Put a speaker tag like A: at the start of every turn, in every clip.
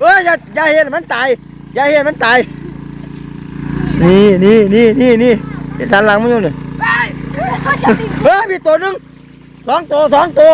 A: เอ้ยอย่าเห็นมันตายอย่าเห็นมันตายนี่นี่นี่นี่นี่เด็นสันหลังมั้ย
B: เนี่ย
A: เฮ้ยมีตัวหนึ่งสองตัวสองตัว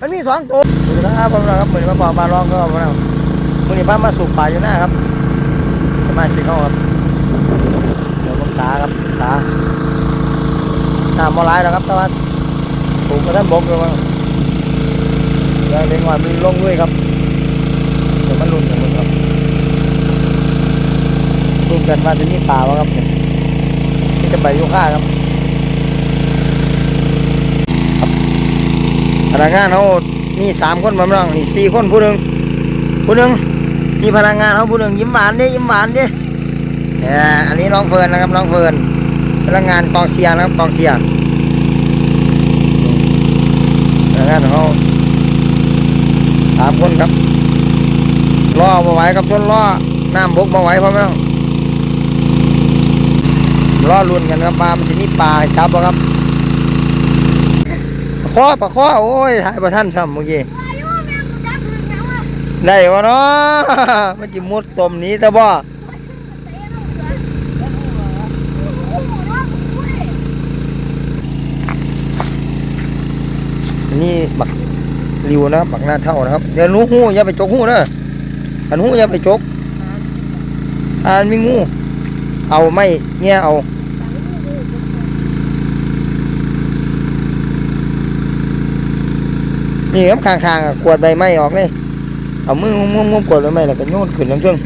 A: อันนี้สองตัวนะครับผมนะครับมือมาบอมาลองก็มาแล้วมือนี้บ้านมาสูบป่าอยู่หน้าครับ สมาชิกเขาครับเดี๋ยวผมตาครับตาตามมาไล่แล้วครับตะวันถูกกระทั่งบกเลยว่างเดี๋ยวเด็กหน่อมันลงด้วยครับ มันรุนกันมันครับรุนกันว่าจะมีป่าวะครับเนี่ยที่จะไปยุค่าครับพนักงานเขามีสามคนมาบ้างนี่สี่คนผู้หนึ่งผู้หนึ่งมีพนักงานเขาผู้หนึ่งยิ้มหวานดิยิ้มหวานดินี่อันนี้ลองเฟิร์นนะครับลองเฟิร์นพนักงานกองเชียนะครับกองเชียพนักงานเขาสามคนครับ ล้อมาไว้ครับชนล้อน้ำบกมาไว้พ่อแม่ล้อรุนกันครับปลามันจะมีปลาจับบ่ครับข้อปลาข้อโอ้ยถ่ายประท่านซ้ำเมื่อกี้ได้วะเนาะมันจิมุดตมนี้แต่บ่
B: นี่
A: บักริวนะบักหน้าเท่านะครับเดี๋ยวรู้หู้อย่าไปจกหู้นะ ขันหูอย่าไปจกอ่านมีงู เอาไม่เงี้ยเอานี่ครับขางๆกวดใบไม้ออกเลยเอามือมุ้มๆกวดใบไม้แล้วก็โยนขึ้นน้ำเครื่อง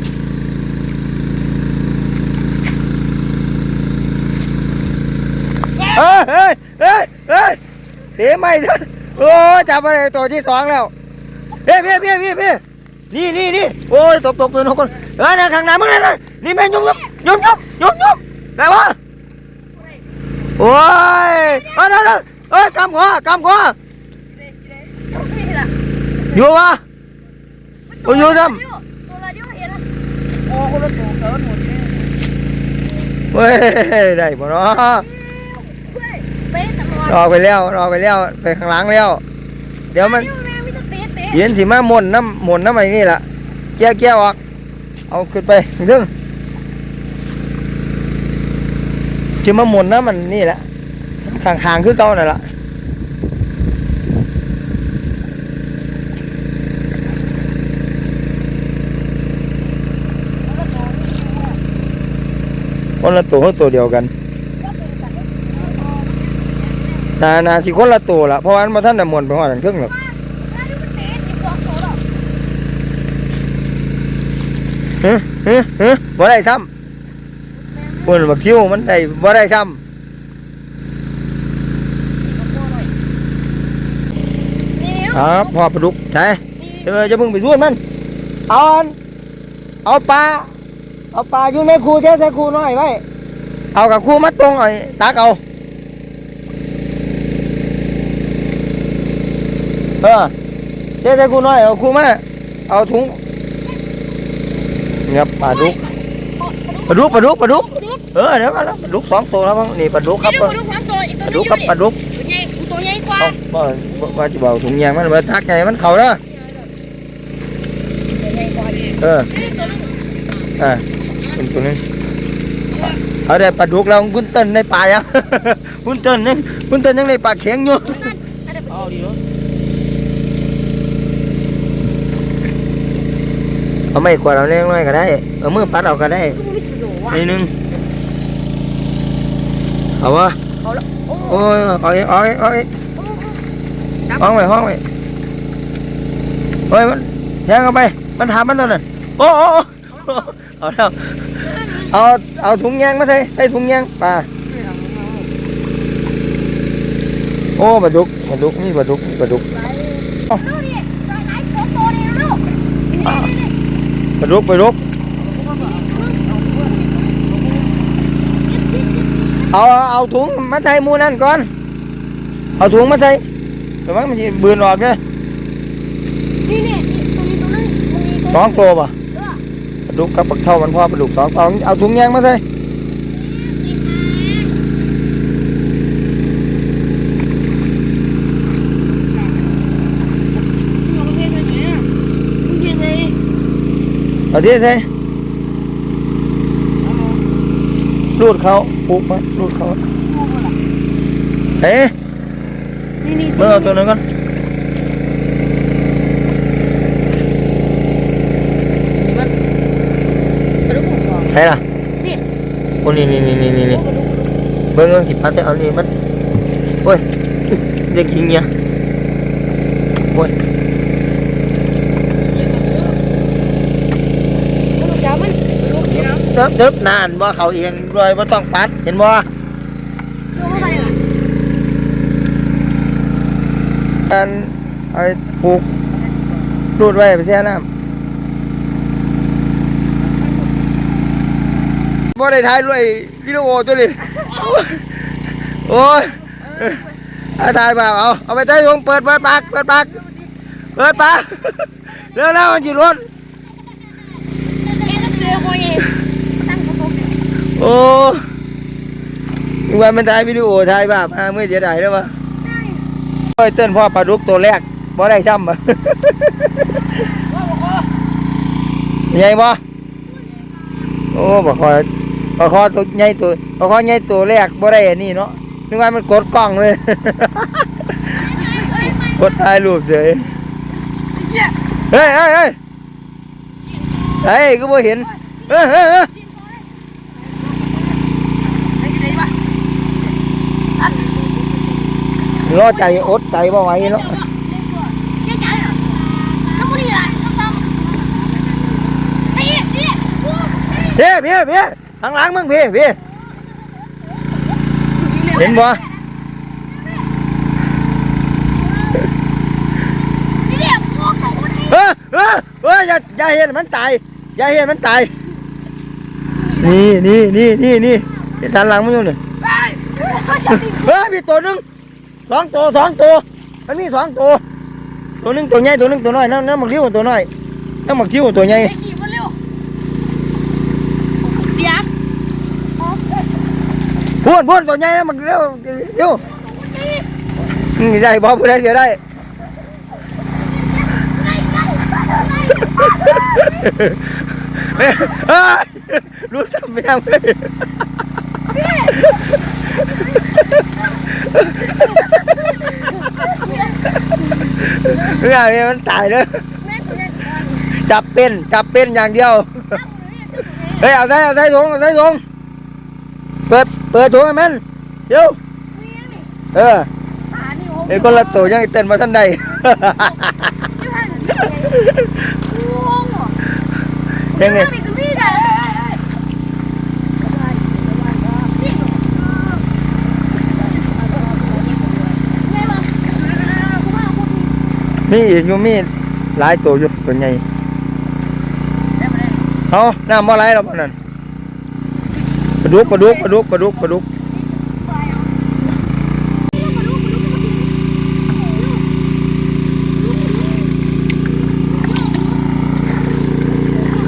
A: เฮ้ยเฮ้ยเฮ้ยเฮ้ยเสียไม่โอ้จับอะไรตัวที่สองแล้วเฮ้ยเพี่พี่พี่พี่ นี่นี่นี่โอ้ยตกตกตัวนกคนเฮ้ยนั่ข้างหน้ามึงนั่นนั่นนี่แม่งยุ่งยุ่งยุ่งยุ่งยุ่งยุ่งไหนวะโอ้ยเฮ้ยเฮ้ยนั่นเฮ้ยกำหัวกำหัวอยู่วะโอ้ยอยู่
B: ดำเฮ้
A: ยได้ปะเนาะรอไปแล้วรอไปแล้วไปข้างหลังแล้ว เดี๋ยวมัน
B: เย็
A: นสิมาหมุนน้ำหมุนน้ำอะไรนี่ล่ะแก้วแก้วออก เอาขึ้นไปถึงสิมาหมุนน้ำมันนี่แหละข้างๆคือเก่านั่นล่ะคนละตัวตัวเดียวกันนานาสิคนละตัวละเพราะว่ามัท่านดำมวนไปหอดันเครื่องหรอ ฮ้เฮ้เฮ้บ่ได้ซ้ำคนบักคิ้วมันได้บ่ได้ซ้ำครับพอปลาดุกใช่เธอจะมึงไปสู้มันเอาเอาปลาเอาปลาอยู่ในครูเท่ใส่ครูหน่อยไว้เอากับครูมัดตรงหน่อยตักเอาเออเท่ใส่ครูหน่อยเอาครูมาเอาถุง ครัยปลาดุกปลาดุกปลาดุกปลาดุกเออเดี๋ยวกันนะปลาดุกสองตัวแล้วมั้งนี่ปลาดุกครับ
B: ปลาดุกสองตัวปลา
A: ดุกครับปลาดุก
B: ตัวใหญ่กว่า
A: ว่าจะบอกถุงยางมันมาทักไงมันเข่าเด้อเอออ่าตัวนี้เอาได้ปลาดุกเราคุณเต้นในป่ายังคุณเต้นนี่คุณเต้นยังในป่าแข็งอยู่
B: เอา
A: ไม่กวาดเอาเล็กน้อยก็ได้ เอามือปัดเอาก็ได้
B: ไม่หลว่
A: นิดนึงเอาวะ
B: เขาโอ้
A: โอ้ยเอาอีกเอาอีกเอาอีกห้องไว้ห้องไว้เฮ้ยมันแทงเข้าไป มันถามมันตอนนั้นโอ้โอ้โอ้เอาแล้วเอาเอาถุงยางมาใส่ใอ้ถุงยางป่าโอ้ปลาดุกปลาดุกนี่ปลาดุกปลาดุก
B: ไป ไปรุกไป
A: รุกเอาเอาถุงมาใส่มูนั่นก่อน เอาถุงมาใส่แต่ว่ามันจะบืนออกเนี่ย
B: นี่นี่ต้ตันึงตัว
A: สองตัวป่ะปลาดุกกับปักเท่ามันพ่อปลาดุกสองเอาเอาถุงแยงมาใส่ เอาที่ใส่รูดเขาปลูกมารูดเขาเฮ้ย
B: นี่นี่
A: เมื่อเอาตัวนั้นก่อน
B: มันกระดูกของ
A: ใช่ล่ะ
B: นี่
A: โอ้นี่นี่นี่นี่นี่นี่
B: กระดูก
A: เบิ่งเบิ่งสิพัดแต่เอานี่มันโอ้ยเด็กหิงเนี่ยโอ้ย
B: กระดูกจ้ามันกระดูกนี่นะ
A: เดิบเดิบนานว่าเขาเองเลยว่าต้องปัดเห็นบ่
B: ดูเข้าไปล่ะ
A: การเอาไปปลูกรูดไว้ไปเสียน้ำบ่ได้ถ่ายด้วยวิดีโอตัวนี้โอ้ยเอาถ่ายมาเอาเอาไปใต้ถุงเปิดเปิดปากเปิดปากเปิดปากเร็วแล้วมันจิรถ
B: แกจะเสือมวยตั้งกระดูก
A: โอ้ยว่ามันถ่ายวิดีโอถ่ายแบบมาเมื่อจะได้แล้ววะโอ้ยเต้นพ่อปลาดุกตัวแรกบ่ได้ซ้ำอ่ใหญ่บ่โอ้บ่คอยบ่คอตัวใหญ่ตัวบ่คอใหญ่ตัวแรกบ่ได้อันนี้เนาะนึกว่ามันกดกล้องเลยกดถ่ายรูปเฉยเฮ้ยเฮ้ยเฮ้ยเฮ้ยก็บ่เห็นเฮ้ยเฮ้ยเฮ้ย
B: ไอ้ที่ไหนวะ
A: รอใจอดใจบ่ไหวเนาะ
B: แกจ่ายเหรอแล้วพวกนี้ล่ะ
A: พี่พี่พี่ข้างหลังมึงพี่พี่เห็นบ่
B: เอ
A: อเออเอออย่าอย่าเห็นมันตายอย่าเห็นมันตายนี่นี่นี่นี่นี่เห็นสันหลังมึงอยู่เนี่
B: ไปเฮ้
A: ยมีตัวนึง สองตัวสองตัวมันมีสองตัว ตัวหนึงตัวใหญ่ตัวหนึงตัวน้อยนั่นนั่นหมักริ้วตัวน้อยนั่นหมักริ้วตัวใหญ่
B: ไอ้ขี่มันเร็วเสียง
A: พูดพูดตัวใหญ่นั่นหมักริ้วเร็วอืมได้บอกผู้ใดเสียได้เฮ้ยเฮ้ยรู้ทำแม่งเลย เฮ้ยเนี่ยมันตายเลยจับเป็นจับเป็นอย่างเดียวเฮ้ยเอาใส่เอาใส่ถุงเอาใส่ถุงเปิดเปิดถุงให้มันเดี๋ยวเออไอ้คนละตัวยังเต้นมาท่านใดยังไง นี่อีกอยู่มีหลายตัวอยู่ตัวใหญ่เอาน้ำมาไหลเราปานนั่นปลาดุกปลาดุกปลาดุกปลาดุกปลาดุก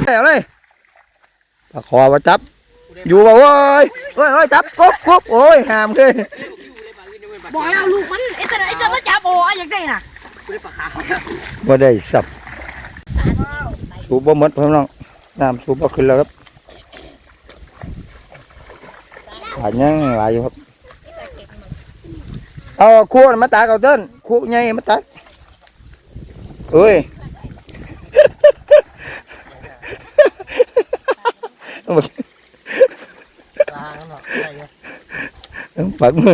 A: เอาเลยปลาคอมาจับ อยู่บ่เว้ยเฮ้ยเฮ้ยจับกบกบโอ้ยหามเลย
B: บอกแล้วลูกมันไอ้แต่ไอ้แต่มันจับโอ้อยากได้น่ะ
A: บ่ได้สับ สูบบ่หมดพี่น้องน้ำสูบบ่ขึ้นแล้วครับหลายยังหลายอยู่ครับ เอาคู่มาตากเอาเต้นคู่ใหญ่มาตากเอ้ยเอามาเอาปักมือ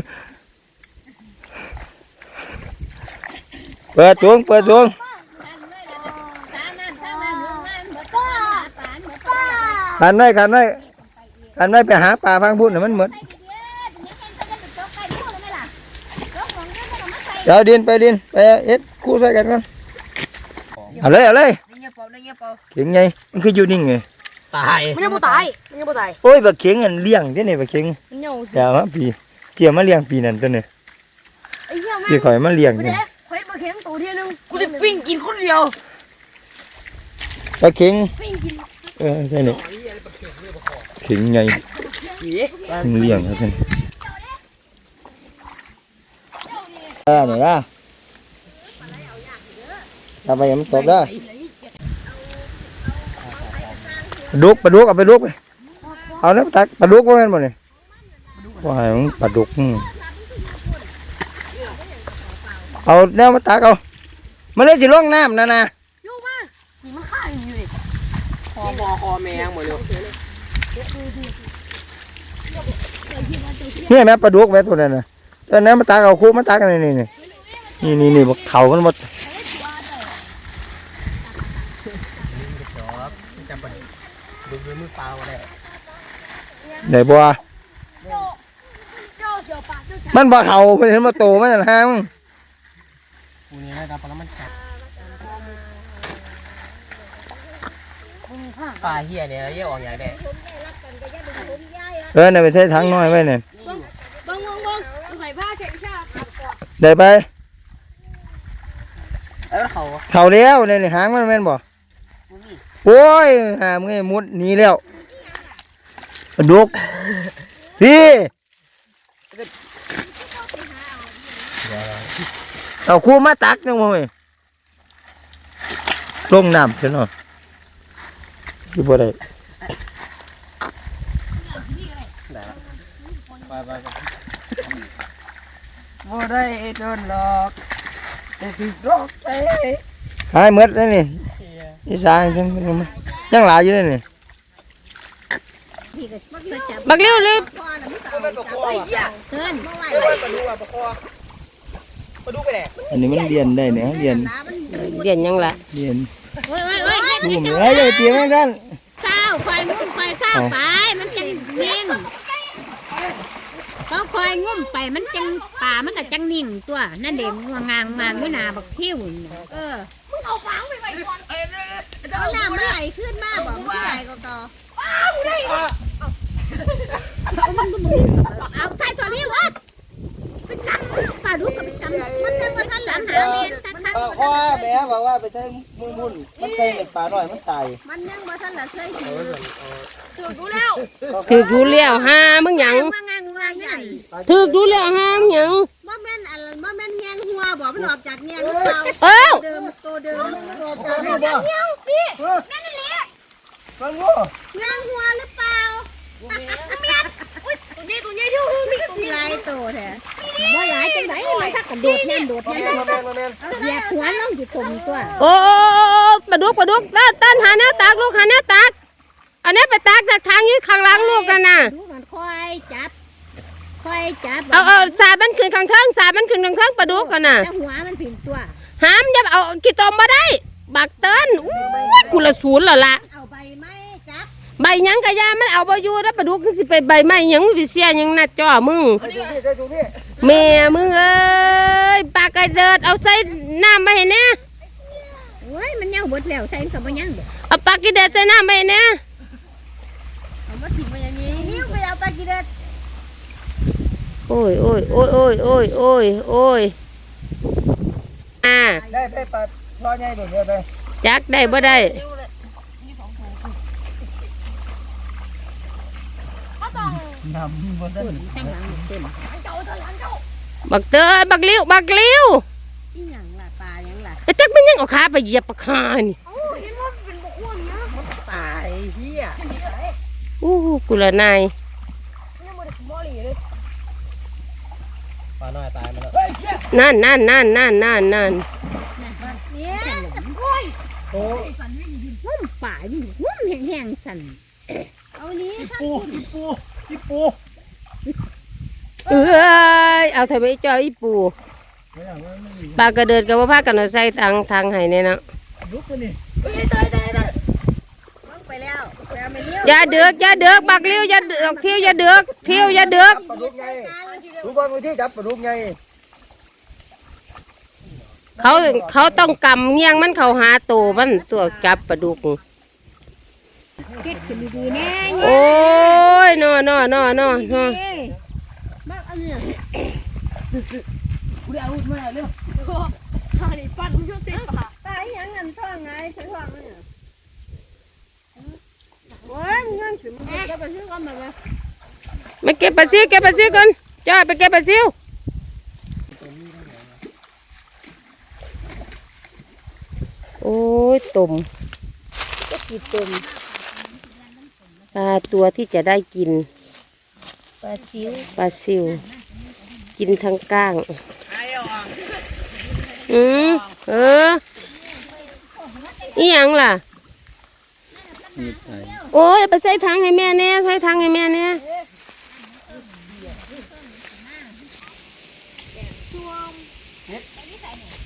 A: เปิดดวงเปิดดวงขันไว้ขันไว้ขันไว้ไปหาปลาฟังพูดน่ะมันหมดเดี๋ยวดินไปดินไปเอ็ดคู่ใส่กันกันเอาเลยเอาเลย
B: นี่เงี้ยเปล่านี่เงี้ยเปล่า
A: เข็งไงมันคืออยู่นิ่งไง
C: ตาย
B: มันยังบ่ตายมันยังบ่ตาย
A: โอ้ยบักเข็งอันเลี้ยงที่นี่บักเข็ง
B: มันยัง
A: เดี๋ยวมาปีเกี่ยวมาเลี้ยงปีนั้นตัวนี้
B: ไอ้เหี้ยแม่
A: ที่ข่อยมาเลี้ยง
B: ไม่
A: นี่
B: นึงกูจะปิ้งกินคนเดียว
A: บักเข็ง
B: ปิ้งกิน
A: เออใช่นี่เข็งไงถึงเลี้ยงครับท่านเออเนี่ยนะทำไปยังมันตกได้อปลาดุกปลาดุกเอาไปดุกไปเอาแล้วตักปลาดุกว่าแม่นบ่นี่ว่าให้มันปลาดุกอืมเอาแนวมาตักเอา มันเลยสิลงน้ำนะนะ
B: อยู่มานี่มันฆ่าอยู่อีก
C: คอมอคอแมงหมดเลย
A: นี่แม่ปลาดุกแม่ตัวนั้นน่ะตอนนั้นมาตักเอาคู่มาตักกันนี่นี่นี่นี่นี่นี่บอกเข่ามันหมด
C: จำปะดูมือมือเปล่าเลย
A: ได้บ่
B: เจ้าเจ้าเจ้าปากเจ้าชาย
A: มันบ่เข่าเพิ่นเห็นมาโตมันนั่นฮะมึง
C: กูนี่นะครับปลามันกัดปลาเฮียเนี่ยเยี่ยออกใหญ่ได้
A: เออน่ะไปใส่ถังน้อยไว้เนี่ย
B: บังบังบังเอาไข่ผ้าเช็ดชาขับก่อน
A: ได้ไป
C: เออเขา
A: เข่าแล้วเนี่ยนี่หางมันแม่นบ่โอ้ยหามึงไอ้มุดหนีแล้วปลาดุกพี่ เอาคู่มาตักจังบ่เว้ยลงน้ำซะหน่อยสิบ่ได้
C: ไปไปไปโมได้โดนหลอกแต่ถูกหลอกไป
A: หายหมดแล้วนี่อีสานจังยังหลายอยู่เลยนี่
D: บักเร็วเลย
B: เตือน
C: มาดูไปไหน
A: อันนี้มันเรียนได้เนี่ยเรียน
D: เรียนยังล่ะ
A: เรียน
D: โอ้ยโอ้ยโอ้ย
A: ดูมือไอ้ยเตรียมไว้กัน
D: ข้าวควายงุ่มควายข้าวไปมันจังนิ่งก็ควายงุ่มไปมันจังป่ามันก็จังนิ่งตัวนั่นเด็กงวงงางงางอยู่หนาบักทิวนี่เออ
B: มึงเอาฟางไปไว้ก่อน
E: เอาน้ำมันไหลขึ้นมาบอกมันไหลก็ต่อ
D: เอามันมันเอาใส่ตัวนี้วะไปจำป่าดูกับไปจำมันยังว่าท่านหลานหา เมียนทักทัก
A: พ่อแม่บอกว่าไปใช้มือมุ่นมันใส่เล็กปลาหน่อยมันตาย
E: มันยังบ่ทันละใส่หิว
B: ถือกูแล้ว
D: ถือดูเลี้ยวหามึงหยัง
E: มางานงานใหญ่
D: ถือดูเลี้ยวหามึงหยัง
E: บ่แม่นอะไรบ่แม่นแยงหัวบอกมันออกจากแยงเก่า
D: เอ้า
E: เดิมโตเดิมออก
A: ฟั
E: จาก
A: งบ่ฟังบ่
E: แยงหัวหรือเปล่า
B: ตัวนี้ตัวนี้ที่หูมีตัว
E: สิ
B: นี้
E: ลายโตแท้
D: บ่หลายจังไดมันทักกระโดดแน่นโดดแน่น
A: นมาแม่นมาแม่น
D: เหยียบหัวลงอยู่ตรงตัวโอ้ปลาดุกปลาดุกต้นต้นหาแนวตักลูกหาแนวตักอาแนวไปตักจากทางนี้ข้างหล่างลูกกันน่ะ
E: ดูมันค่อยจับค่อยจับ
D: เอาเอาสาดมันขึ้นข้างเทิงสาดมันขึ้นข้างเทิงปลาดุกกันน่ะ
E: หัวมันผิดตัว
D: หามอย่าเอากี่ตมมาได้ บักเติ้นอู้ยกูละศูนย์แล้วล่ะ
E: เอาใบไม้จับ
D: ใบหยังกะยามันเอาบ่อยู่แล้วปลาดุกสิไปใบไม้หยังวิเสียหยังน่ะจ้อมึง
A: ไปดูนี่ไปดูนี่
D: แม่มึงเอ้ยปลากระเดิดเอาใส่น้ำมาให้แน่
E: โอ้ยมันยังบดแล้วใส่กับบ่ยังเด้อ
D: เอาปลากระเดิดใส่น้ำมาให้แน่
E: เอามาทิ้งไว้อย่างนี้นิ้วไปเอาปลากีเด็ด
D: โอ้ยโอ้ยโอ้ยโอ้ยโอ้ยโอ้ยโอ้ยอ่า
A: ได้ไปปลาพ่อใหญ่โดดเดียวไป
D: จักได้บ่ได้
B: เขาต้อง
A: น้ำบ่ได้
B: เจ้าเจ้าหลังเจ้า
D: บักเตยบักลิ้วบักลิ้ว
E: อีหยังล่ะปลาหยังล่ะ
D: ไอ้จักมันยังเอาขาไปเหยียบปลาคานี่
B: โอ้เห็นว่าเป็นบุกอ้วนเนี้ย
C: ตายเฮีย
D: อู้หูกูละนาย
B: นี่มันมอลลี่เลย
C: ปลาน้อยตายมาแล้ว
D: นั่นนั่นนั่นนั่นนั่นนั่น
E: เนี่ย
A: โอ้
D: งุ้มป่าอยู่งุ้มแห้งๆสั่น
E: เอานี้ถ้า
A: ปูอีปู อีปู
D: เอ้ยเอาทำไมจอยอีปูปลากระเดิดกับว่าพากันเอาใส่ทางทางให้เนี่ยเนาะ
A: ลุกตัวนี้
B: เฮ้ยเตยเตยเตย
E: ลงไปแล้วไปเอาไม่เลี้ยว
D: อย่าเดือกอย่าเดือกบักลิ้วอย่าเดือกเที่ยวอย่าเดือกเที่ยวอย่าเดือก
A: ปลาดุกไงรู้บ่วิธีจับปลาดุกไง
D: เขาเขาต้องกำเงี้ยงมันเขาหาตัวมันตัวจับปลาดุก
E: คิดขึ้นดีๆแน่
D: โอ้ยนอนอนอนอนอ
E: มากอันนี้
B: กูได้อาวุธมาเร็วก็ทางนี้ปั้นมึงช่วยติดปะ
E: ปลาอีหยังเงินท่องไงใช้ท่องนี่โอ้ยเงินขึ้นมันก็ไปซื้อกันมาเลย
D: มาเก็บปลาซิวเก็บปลาซิวก่อนจ้าไปเก็บปลาซิวโอ้ยตุ่มก็กี่ตุ่ม ปลาตัวที่จะได้กิน
B: ปลาซิว
D: ปลาซิว กินทั้งก้าง อืมเอออีหยังล่ะ โอ้ยเอาไปใส่ถังให้แม่แน่ใส่ถังให้แม่แน่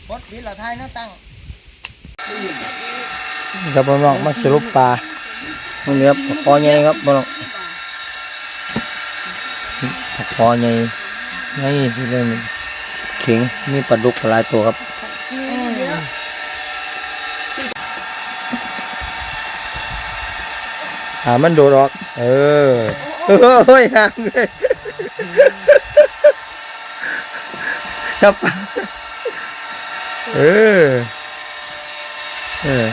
C: บดปีละไทยนะตั้ง
A: ครับพี่น้องมาสรุปปลา ตรงนี้ครับคอใหญ่ครับพี่น้องคอใหญ่ใหญ่สิเลยมันเข็งมีปลาดุกหลายตัวครับอ่ามันโดดออกเออเออเฮ้ยหางเลยครับเออ เออ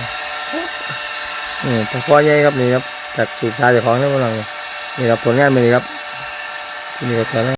A: นี่ปลาคอใหญ่ครับนี่ครับจากสูบชาจากของนี่พวกเรานี่ครับผลงานมานี่ครับนี่ครับ